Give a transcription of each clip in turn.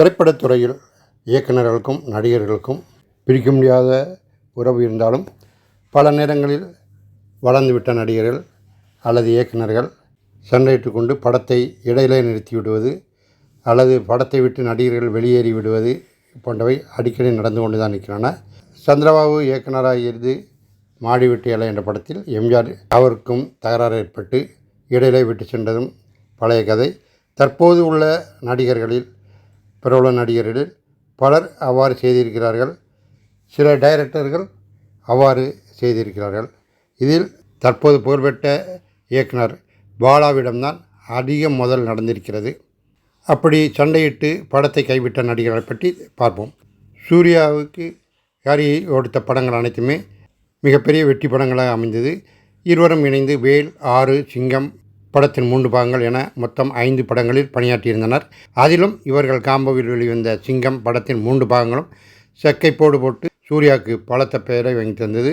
திரைப்படத்துறையில் இயக்குநர்களுக்கும் நடிகர்களுக்கும் பிரிக்க முடியாத உறவு இருந்தாலும் பல நேரங்களில் வளர்ந்துவிட்ட நடிகர்கள் அல்லது இயக்குனர்கள் சண்டையிட்டு கொண்டு படத்தை இடையிலே நிறுத்தி விடுவது அல்லது படத்தை விட்டு நடிகர்கள் வெளியேறி விடுவது போன்றவை அடிக்கடி நடந்து கொண்டு தான் இருக்கின்றன சந்திரபாபு இயக்குனராக இருந்து மாடி விட்டு இலை என்ற படத்தில் எம்ஜிஆர் அவருக்கும் தகராறு ஏற்பட்டு இடையிலே விட்டு சென்றதும் பழைய கதை. தற்போது உள்ள நடிகர்களில் பிரபல நடிகர்களில் பலர் அவ்வாறு செய்திருக்கிறார்கள். சில டைரக்டர்கள் அவ்வாறு செய்திருக்கிறார்கள். இதில் தற்போது புகழ்பெற்ற இயக்குனர் பாலாவிடம்தான் அதிக முதல் நடந்திருக்கிறது. அப்படி சண்டையிட்டு படத்தை கைவிட்ட நடிகர்களை பற்றி பார்ப்போம். சூர்யாவுக்கு யாரி கொடுத்த படங்கள் அனைத்துமே மிகப்பெரிய வெற்றி படங்களாக அமைந்தது. இருவரும் இணைந்து வேல் ஆறு சிங்கம் படத்தின் மூன்று பாகங்கள் என மொத்தம் ஐந்து படங்களில் பணியாற்றியிருந்தனர். அதிலும் இவர்கள் காம்போவில் வெளிவந்த சிங்கம் படத்தின் மூன்று பாகங்களும் செக்கை போடு போட்டு சூர்யாவுக்கு பலத்த பெயரை வாங்கி தந்தது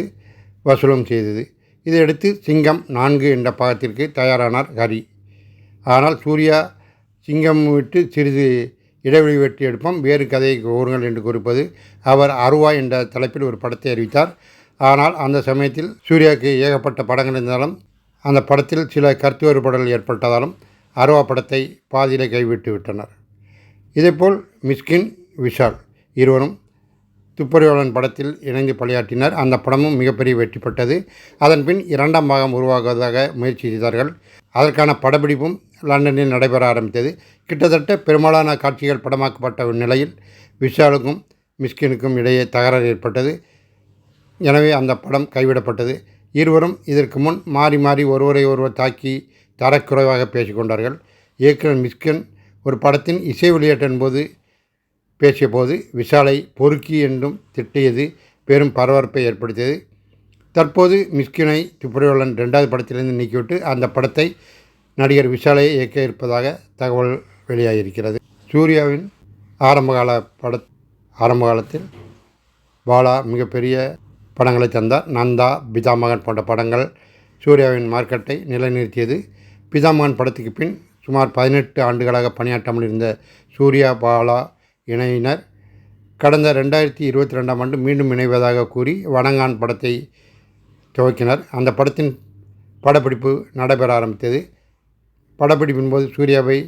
வசூலும் செய்தது. இதையடுத்து சிங்கம் நான்கு என்ற பாகத்திற்கு தயாரானார் ஹரி. ஆனால் சூர்யா சிங்கம் விட்டு சிறிது இடைவெளி வெட்டி எடுப்போம் வேறு கதையை கூறுங்கள் என்று குறிப்பது அவர் அருவா என்ற தலைப்பில் ஒரு படத்தை அறிவித்தார். ஆனால் அந்த சமயத்தில் சூர்யாவுக்கு ஏகப்பட்ட படங்கள் இருந்தாலும் அந்த படத்தில் சில கருத்து வேறுபாடுகள் ஏற்பட்டதாலும் அருவா படத்தை பாதியிலே கைவிட்டு விட்டனர். இதேபோல் மிஸ்கின் விஷால் இருவரும் துப்பறிவாளன் படத்தில் இணைந்து பணியாற்றினர். அந்த படமும் மிகப்பெரிய வெற்றி பெற்றது. அதன்பின் இரண்டாம் பாகம் உருவாக்குவதாக முயற்சி செய்தார்கள். அதற்கான படப்பிடிப்பும் லண்டனில் நடைபெற ஆரம்பித்தது. கிட்டத்தட்ட பெரும்பாலான காட்சிகள் படமாக்கப்பட்ட நிலையில் விஷாலுக்கும் மிஸ்கினுக்கும் இடையே தகராறு ஏற்பட்டது. எனவே அந்த படம் கைவிடப்பட்டது. இருவரும் இதற்கு முன் மாறி மாறி ஒருவரை ஒருவர் தாக்கி தரக்குறைவாக பேசிக்கொண்டார்கள். இயக்குனர் மிஸ்கன் ஒரு படத்தின் இசை வெளியேற்றின் போது பேசியபோது விஷாலை பொறுக்கி என்றும் திட்டியது பெரும் பரபரப்பை ஏற்படுத்தியது. தற்போது மிஸ்கினை துப்புரவாளன் ரெண்டாவது படத்திலிருந்து நீக்கிவிட்டு அந்த படத்தை நடிகர் விஷாலை இயக்க இருப்பதாக தகவல் வெளியாகியிருக்கிறது. சூர்யாவின் ஆரம்பகால பட ஆரம்ப காலத்தில் பாலா மிகப்பெரிய படங்களை தந்தார். நந்தா பிதாமகன் போன்ற படங்கள் சூர்யாவின் மார்க்கெட்டை நிலைநிறுத்தியது. பிதாமகன் படத்துக்கு பின் சுமார் பதினெட்டு ஆண்டுகளாக பணியாற்றாமல் இருந்த சூர்யா பாலா இணையினர். கடந்த ரெண்டாயிரத்தி இருபத்தி ரெண்டாம் ஆண்டு மீண்டும் இணைவதாக கூறி வடங்கான் படத்தை துவக்கினர். அந்த படத்தின் படப்பிடிப்பு நடைபெற ஆரம்பித்தது. படப்பிடிப்பின் போது சூர்யாவை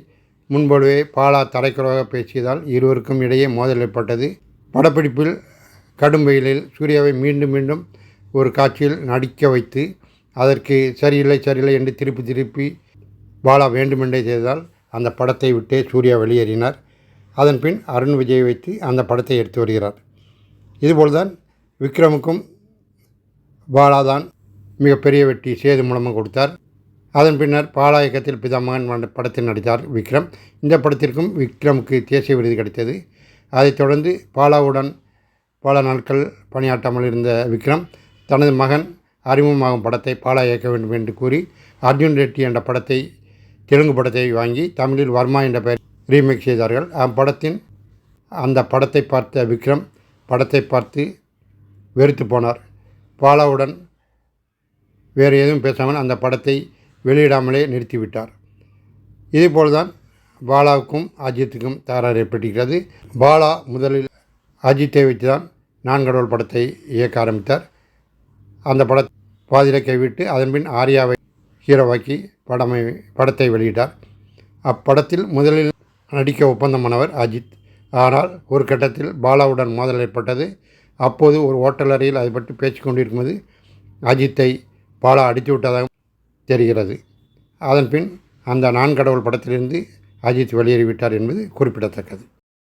முன்போலவே பாலா தரைக்குறவாக பேசியதால் இருவருக்கும் இடையே மோதல் ஏற்பட்டது. படப்பிடிப்பில் கடும் வெயிலில் சூர்யாவை மீண்டும் மீண்டும் ஒரு காட்சியில் நடிக்க வைத்து அதற்கு சரியில்லை சரியில்லை என்று திருப்பி திருப்பி பாலா வேண்டுமென்றே செய்ததால் அந்த படத்தை விட்டே சூர்யா வெளியேறினார். அதன் பின் அருண் விஜய் வைத்து அந்த படத்தை எடுத்து வருகிறார். இதுபோல்தான் விக்ரமுக்கும் பாலா தான் மிகப்பெரிய வெற்றி சேது மூலமாக கொடுத்தார். அதன் பின்னர் பாலா இயக்கத்தில் பிதாமகன் படத்தில் நடித்தார் விக்ரம். இந்த படத்திற்கும் விக்ரமுக்கு தேசிய விருது கிடைத்தது. அதைத் தொடர்ந்து பாலாவுடன் பல நாட்கள் பணியாற்றாமல் இருந்த விக்ரம் தனது மகன் அறிமுகமாகும் படத்தை பாலா இயக்க வேண்டும் என்று கூறி அர்ஜுன் ரெட்டி என்ற படத்தை தெலுங்கு படத்தை வாங்கி தமிழில் வர்மா என்ற பெயர் ரீமேக் செய்தார்கள். அப்படத்தின் அந்த படத்தை பார்த்த விக்ரம் படத்தை பார்த்து வெறுத்து போனார். பாலாவுடன் வேறு எதுவும் பேசாமல் அந்த படத்தை வெளியிடாமலே நிறுத்திவிட்டார். இதேபோல்தான் பாலாவுக்கும் அஜித்துக்கும் தகராறு ஏற்பட்டிருக்கிறது. பாலா முதலில் அஜித்தை வைத்து தான் நான் கடவுள் படத்தை இயக்க ஆரம்பித்தார். அந்த பட பாதியில் கைவிட்டு அதன்பின் ஆர்யாவை ஹீரோவாக்கி படமை படத்தை வெளியிட்டார். அப்படத்தில் முதலில் நடிக்க ஒப்பந்தமானவர் அஜித். ஆனால் ஒரு கட்டத்தில் பாலாவுடன் மோதல் ஏற்பட்டது. அப்போது ஒரு ஓட்டல் அறையில் அதை பற்றி பேச்சு கொண்டிருக்கும்போது அஜித்தை பாலா அடித்து விட்டதாக தெரிகிறது. அதன்பின் அந்த நான் கடவுள் படத்திலிருந்து அஜித் வெளியேறிவிட்டார் என்பது குறிப்பிடத்தக்கது.